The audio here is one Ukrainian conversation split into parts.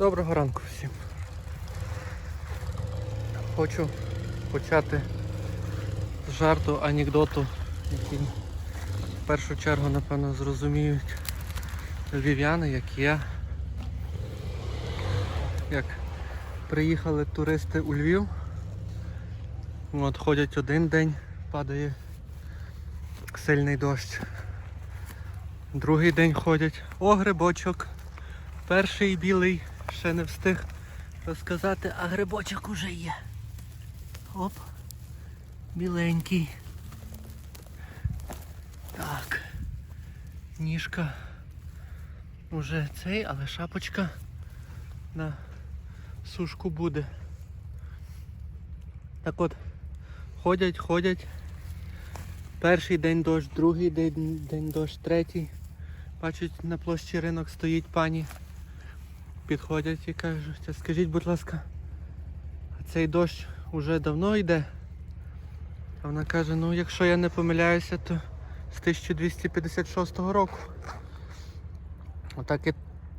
Доброго ранку всім. Хочу почати з жарту, анекдоту, який в першу чергу, напевно, зрозуміють львів'яни, як я. Як приїхали туристи у Львів. От ходять один день, падає сильний дощ. Другий день ходять. О, грибочок. Перший білий ще не встиг розказати, а грибочок уже є. Оп. Біленький. Так. Ніжка. Уже цей, але шапочка на сушку буде. Так от, ходять, ходять. Перший день дощ, другий день, день дощ, третій. Бачать, на площі ринок стоїть пані. Підходять і кажуть, «А скажіть, будь ласка, цей дощ уже давно йде? А вона каже, ну якщо я не помиляюся, то з 1256 року. Отак і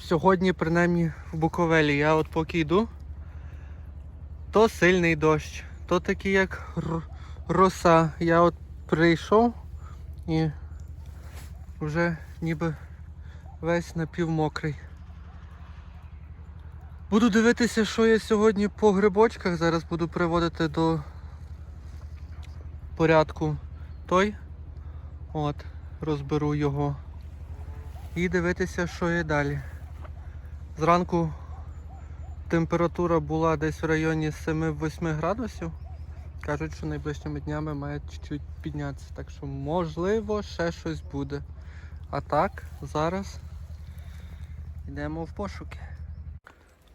сьогодні, принаймні, в Буковелі. Я от поки йду, то сильний дощ, то такий як роса. Я от прийшов і вже ніби весь напівмокрий. Буду дивитися, що я сьогодні по грибочках. Зараз буду приводити до порядку той. От, розберу його. І дивитися, що є далі. Зранку температура була десь в районі 7-8 градусів. Кажуть, що найближчими днями має чуть-чуть піднятися. Так що можливо ще щось буде. А так, зараз йдемо в пошуки.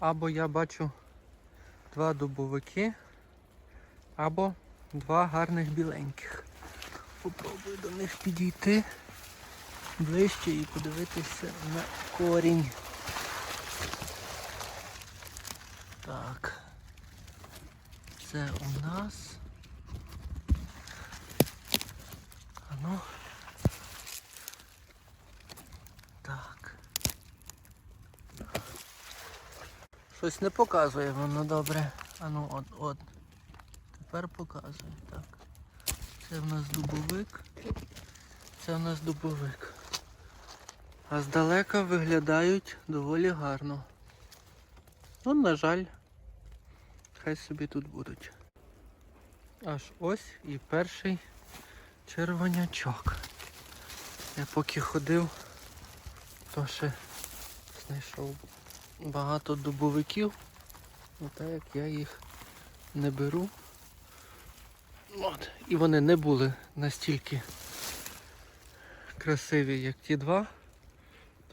Або я бачу два дубовики, або два гарних біленьких. Попробую до них підійти ближче і подивитися на корінь. Так. Це у нас. А ну. Щось не показує воно добре. А ну от, от. Тепер показує. Так. Це в нас дубовик. Це в нас дубовик. А здалека виглядають доволі гарно. Ну, на жаль, хай собі тут будуть. Аж ось і перший червонячок. Я поки ходив, то ще знайшов багато дубовиків. Ну так як я їх не беру. От. І вони не були настільки красиві, як ті два,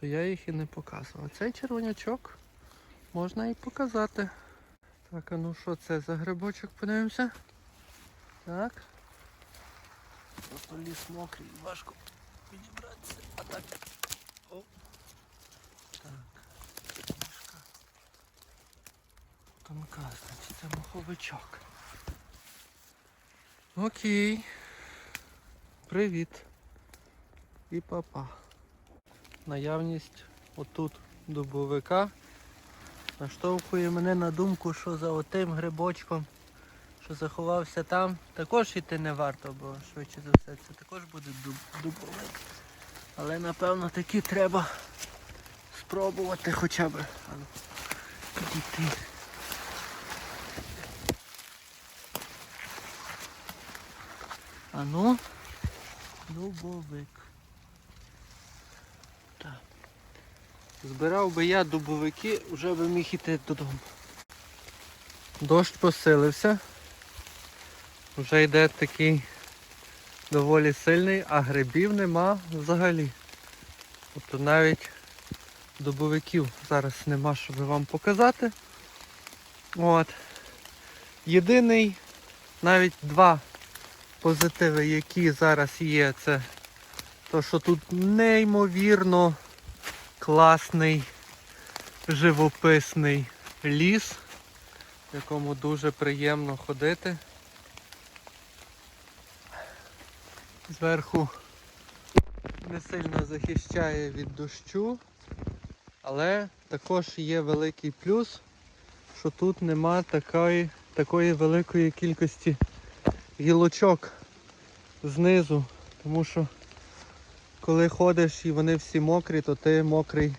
то я їх і не показував. Цей червонячок можна і показати. Так, а ну що це за грибочок, подивимося? Так. Просто ліс мокрий, важко підібратися. А так. О. Так. Мішка. Тонка, значить це моховичок. Окей. Привіт. І папа. Наявність отут дубовика наштовхує мене на думку, що за отим грибочком, що заховався там, також іти не варто, бо швидше за все це також буде дуб, дубовик. Але напевно таки треба спробувати хоча б ну, підійти. А ну, дубовик. Так. Збирав би я дубовики, вже би міг іти додому. Дощ посилився. Вже йде такий доволі сильний, а грибів нема взагалі. Тобто навіть дубовиків зараз нема, щоб вам показати. От. Єдиний, навіть два позитиви, які зараз є, це то, що тут неймовірно класний живописний ліс, в якому дуже приємно ходити. Зверху не сильно захищає від дощу, Але також є великий плюс, що тут нема такої, такої великої кількості гілочок знизу. Тому що коли ходиш і вони всі мокрі, то ти мокрий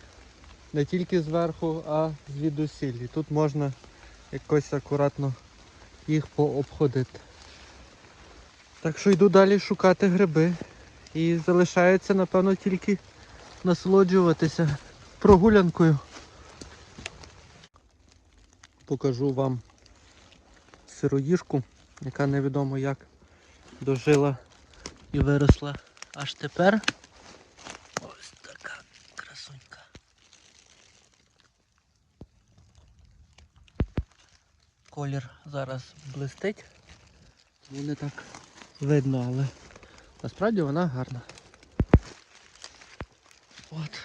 не тільки зверху, а звідусіль. І тут можна якось акуратно їх пообходити. Так що йду далі шукати гриби. І залишається, напевно, тільки насолоджуватися прогулянкою. Покажу вам сироїжку, яка невідомо як дожила і виросла аж тепер. Ось така красунька. Колір зараз блистить, тому не так видно, але насправді вона гарна. От.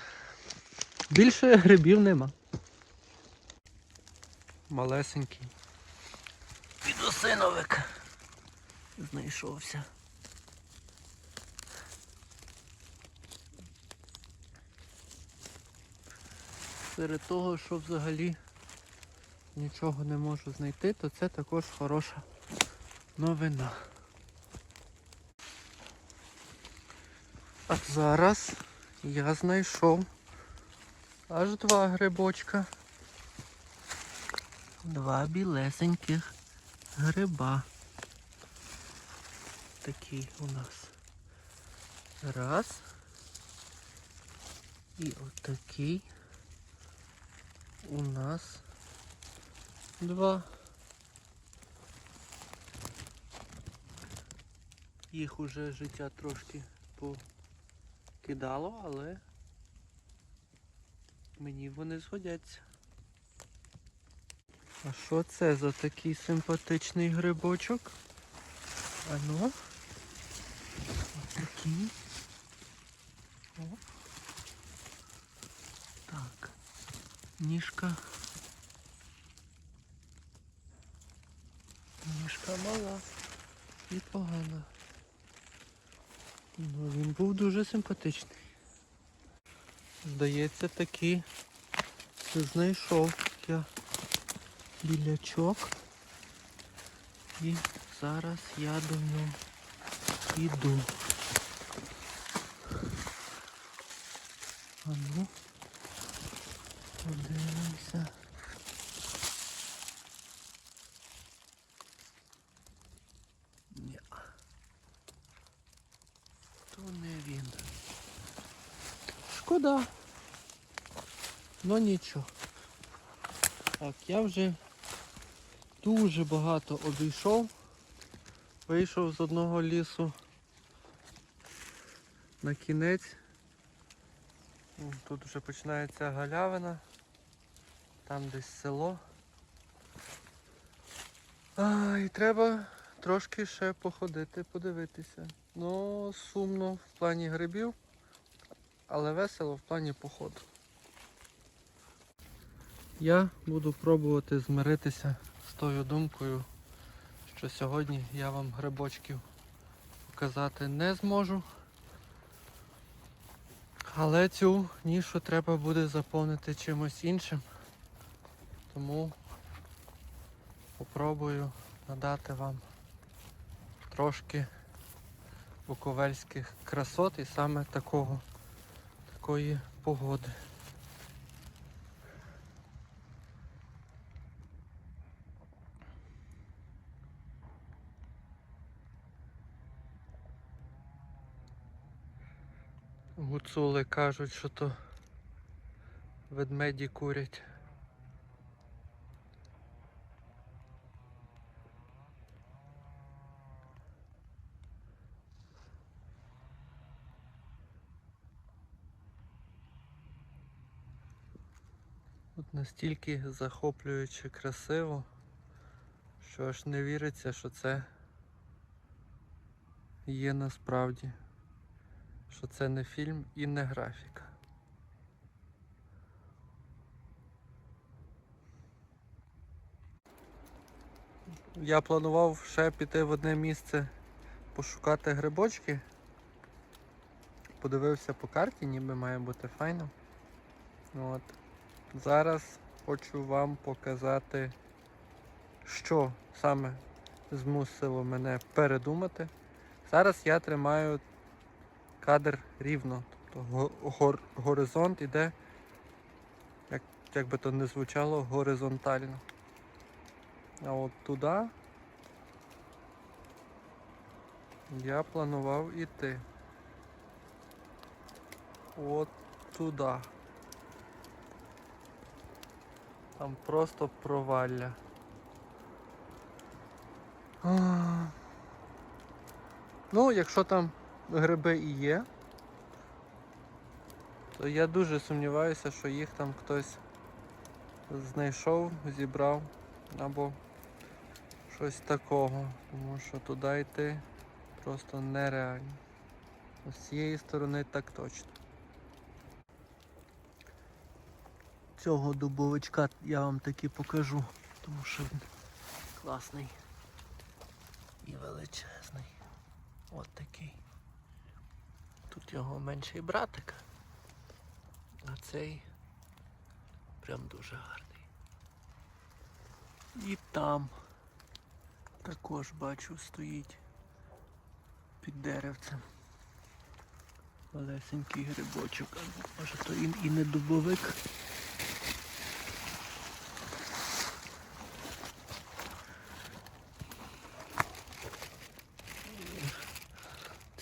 Більше грибів нема. Малесенький. Підосиновик знайшовся. Серед того, що взагалі нічого не можу знайти, то це також хороша новина. А зараз я знайшов аж два грибочка. Два білесеньких гриба. Такий у нас. Раз. І отакий у нас два. Їх уже життя трошки покидало, але мені вони згодяться. А що це за такий симпатичний грибочок? А ну. Ось такий. Оп. Так. Ніжка. Ніжка мала і погана. Ну, він був дуже симпатичний. Здається, таки знайшов я білячок. І зараз я до нього йду. А ну, подивимося. Ні. То не він. Шкода. Ну нічого. Так, я вже дуже багато обійшов. Вийшов з одного лісу на кінець. Тут вже починається галявина, там десь село. А, і треба трошки ще походити, подивитися. Ну, сумно в плані грибів, але весело в плані походу. Я буду пробувати змиритися тою думкою, що сьогодні я вам грибочків показати не зможу. Але цю нішу треба буде заповнити чимось іншим. Тому попробую надати вам трошки буковельських красот і саме такого, такої погоди. Гуцули кажуть, що то ведмеді курять. Тут настільки захоплююче красиво, що аж не віриться, що це є насправді що це не фільм і не графіка. Я планував ще піти в одне місце пошукати грибочки. Подивився по карті, ніби має бути файно. От. Зараз хочу вам показати, що саме змусило мене передумати. Зараз я тримаю кадр рівно. Тобто гор- горизонт іде, як, як би то не звучало, горизонтально. А от туди я планував іти. От туди. Там просто провалля. Ну, якщо там гриби і є, то я дуже сумніваюся, що їх там хтось знайшов, зібрав або щось такого. Тому що туди йти просто нереально. З цієї сторони так точно. Цього дубовичка я вам таки покажу, тому що він класний і величезний. От такий. Тут його менший братик, а цей прям дуже гарний. І там також бачу стоїть під деревцем. Малесенький грибочок, або може то і, і не дубовик.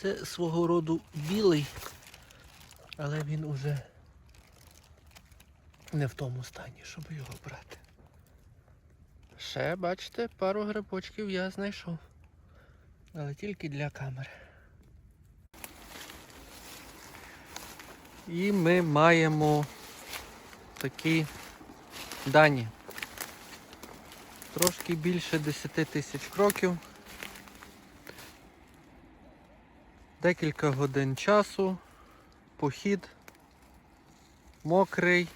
Це свого роду білий, але він уже не в тому стані, щоб його брати. Ще, бачите, пару грибочків я знайшов. Але тільки для камери. І ми маємо такі дані. Трошки більше 10 тисяч кроків. Декілька годин часу, похід, мокрий.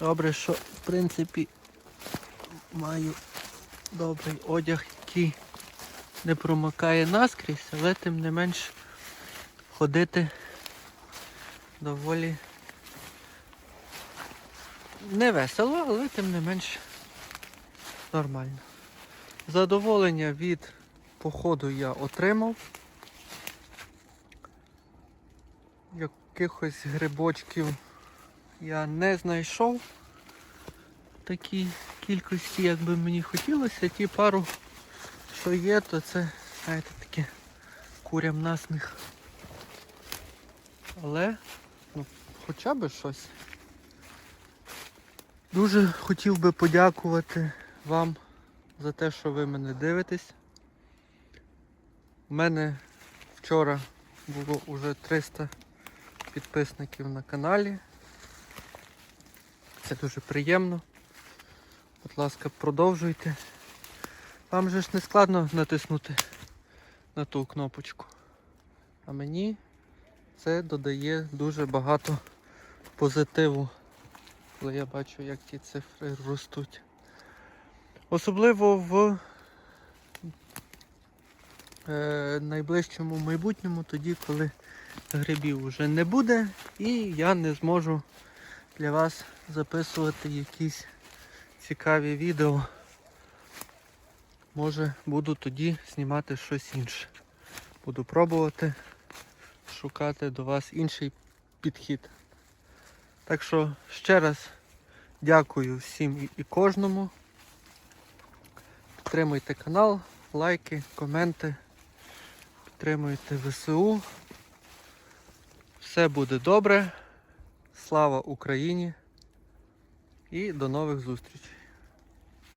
Добре, що в принципі маю добрий одяг, який не промокає наскрізь, але тим не менш ходити доволі не весело, але тим не менш нормально. Задоволення від походу я отримав. Якихось грибочків я не знайшов такій кількості, як би мені хотілося. Ті пару, що є, то це, знаєте, таке курям насміх. Але, ну, хоча б щось. Дуже хотів би подякувати вам за те, що ви мене дивитесь. У мене вчора було вже 300 підписників на каналі. Це дуже приємно. Будь ласка, продовжуйте. Вам же ж не складно натиснути на ту кнопочку. А мені це додає дуже багато позитиву, коли я бачу, як ті цифри ростуть. Особливо в е, найближчому майбутньому, тоді, коли грибів вже не буде, і я не зможу для вас записувати якісь цікаві відео. Може буду тоді знімати щось інше. Буду пробувати шукати до вас інший підхід. Так що ще раз дякую всім і- кожному. Підтримуйте канал, лайки, коменти. Підтримуйте ВСУ. Все буде добре. Слава Україні і до нових зустрічей.